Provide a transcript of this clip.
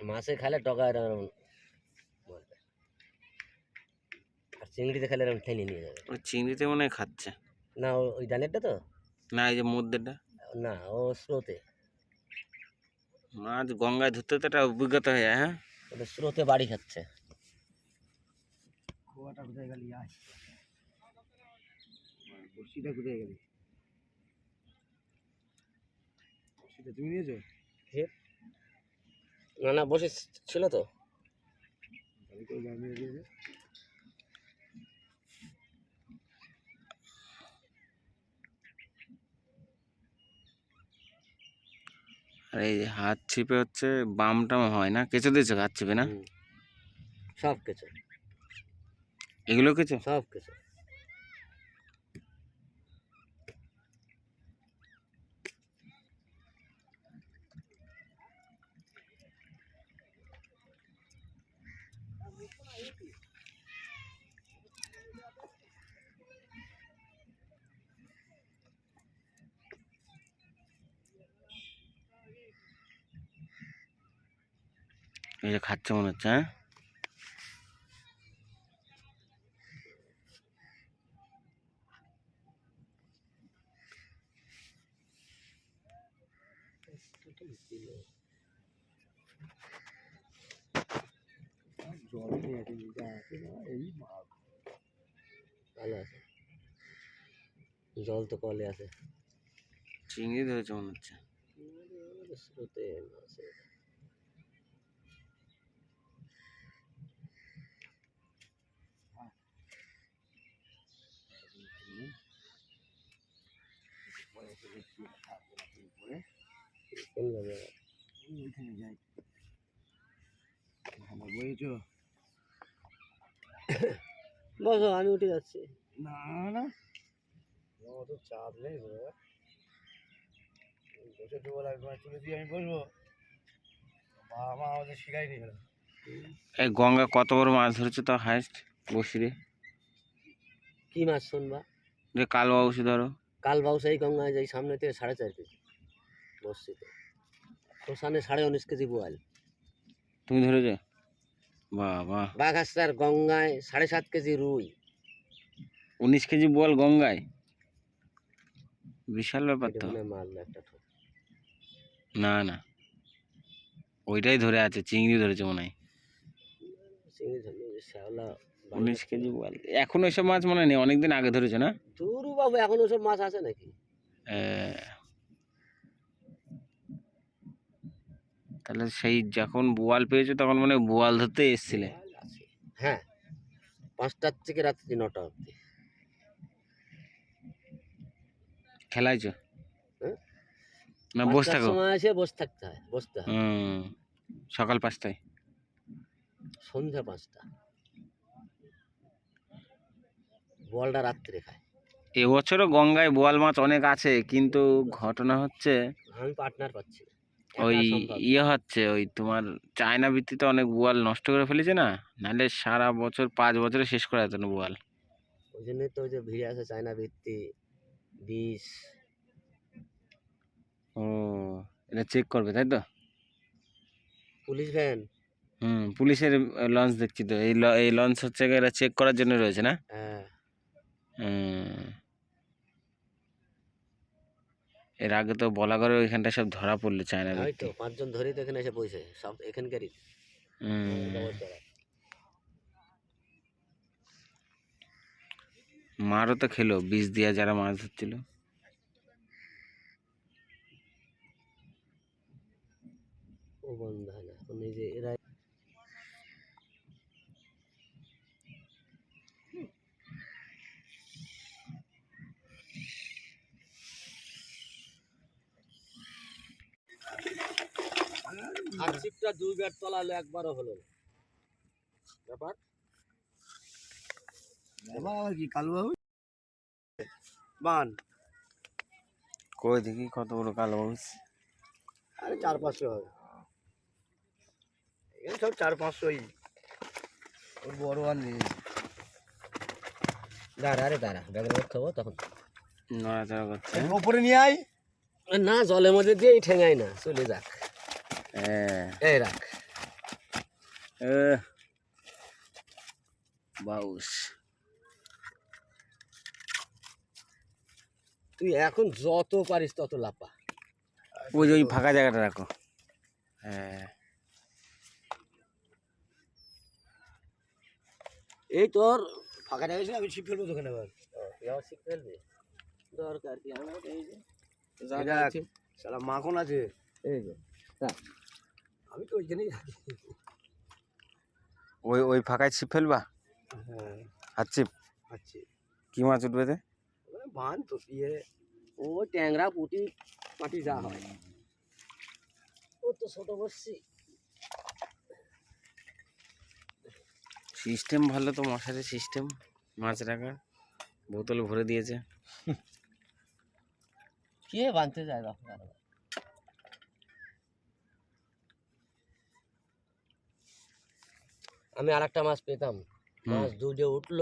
মাছে খেলে টকা এরকম বলবে। আর চিংড়িতে খেলে এরকম টেনে নিয়ে যাবে। চিংড়িতে মনে হয় খাচ্ছে। না ওই ডানেরটা তো? না এই যে মধ্যেটা না ও স্রোতে। মাছ গঙ্গায় ধরতে তো একটা অভিজ্ঞতা হয়ে যায় হ্যাঁ? ওটা স্রোতে বাড়ি খাচ্ছে। কোথায় গেলি? আয়। বড়শিটা কোথায় গেলি? বড়শিটা তুমি নিয়েছো? না না বসে ছিল তো। আর এই হাত ছিপে হচ্ছে বাম টাম হয় না? কেঁচো দিয়েছে হাত ছিপে না? সব কিছু এগুলো কেঁচো? সব কিছু এই যে খাচ্ছে মনে হচ্ছে হ্যাঁ? ভালো আছে জল তো কলে আছে। চিংড়ি ধরেছে মনে হচ্ছে। স্রোতে ওইখানে যাই বসো আমি উঠে যাচ্ছি। না না। অত চাপ নেই বসে দেবো লাগবে তুলে দিয়ে আমি বসবো। বাবা মা আমাদের শিখাইনি। এই গঙ্গা কত বড় মাছ ধরেছে তো হাইস্ট বসিরে কি মাছ শুনবা? যে কালবা বসি ধরো। কাল বাউসাই গঙ্গায় যাই সামনে থেকে সাড়ে চার কেজি বসছিতে শ্মশানে সাড়ে উনিশ কেজি বোয়াল। তুমি ধরেছো? বাহ বাহ বাঘাস্তার গঙ্গায় সাড়ে সাত কেজি রুই। উনিশ কেজি বল গঙ্গায়? বিশাল ব্যাপার তো। না না। ওইটাই ধরে আছে চিংড়ি ধরেছে মনে হয় চিংড়ি ধরলো যে শ্যাওলা উনিশ কেজি বল এখন ওইসব মাছ মনে নেই অনেকদিন আগে ধরেছে না? দুরু বাবু এখন ওসব মাছ আছে নাকি? তাহলে সেই যখন বোয়াল পেয়েছ তখন মানে বোয়াল ধরতে এসছিলে। হ্যাঁ পাঁচটার থেকে রাত্রি নটা অবধি। খেলাইছো? হ্যাঁ? না বসে থাকো। সময় এসে বসে থাকতে হয় বসতে হয়। সকাল পাঁচটায়। সন্ধ্যা পাঁচটা। বলটা রাত্রে খায়। এবছরও গঙ্গায় বোয়াল মাছ অনেক আছে কিন্তু ঘটনা হচ্ছে আমি পার্টনার পাচ্ছি ওই ইয়ে হচ্ছে ওই তোমার চায়না ভিত্তিতে অনেক বোয়াল নষ্ট করে ফেলেছে না? নাহলে সারা বছর পাঁচ বছরে শেষ করা যেত না বোয়াল। ওই জন্যই তো ওই যে ভিড়ে আছে চায়না ভিত্তি বিষ। ও এটা চেক করবে তাই তো? Police van. হুম পুলিশের লঞ্চ দেখছি তো। এই এই লঞ্চ হচ্ছে এরা চেক করার জন্য রয়েছে না? হ্যাঁ। এর আগে তো বলা করে ওইখানটা সব ধরা পড়ল চায়না ওই তো পাঁচজন ধরেই তো এখানে এসে পৌঁছে সব এখানকারই। মারও তো খেলো বিষ দিয়া যারা মাছ ধরছিল। ও বন্ধ হয় না এখন এই এরা আর্শিকটা দুইবার তলালে একবারও হলো না। ব্যাপার? ব্যাপার আবার কি কালুবাবু বান। কই দেখি কত বড় আরে চার পাঁচশো হবে। এখানে সব চার পাঁচশোই। ওর বড় আর নেই। দাঁড়া আরে দাঁড়া। ব্যাগের মধ্যে খাব তখন। নড়াচড়া করছে ওপরে নিয়ে আয়। না জলের মধ্যে দিয়েই ঠেঙাই না। চলে যাক। এই রাখ বাউস তুই এখন যত পারিস তত লাপা। ওই যে ওই ফাঁকা জায়গাটা রাখো। হ্যাঁ। এই তোর ফাঁকা জায়গা আমি ছিপ ফেলব তোখানে আবার ফেলবি? দরকার কি? আমার এই যে সালা মাখন আছে। এই যে। আমি তো ওইখানেই রাখি ওই ওই ফাঁকায় ছিপ ফেলবা? হ্যাঁ। হাত ছিপ? আচ্ছা কি মাছ উঠবে তে? বান তো ইয়ে ও ট্যাংরা পুটি পাটি যা হয়। ও তো ছোট বসছি সিস্টেম ভালো তো মশারি সিস্টেম। মাছ রাখার। বোতল ভরে দিয়েছে। কে বানতে যায় দেখো আমি আর একটা মাছ পেতাম। মাছ দুধে উঠল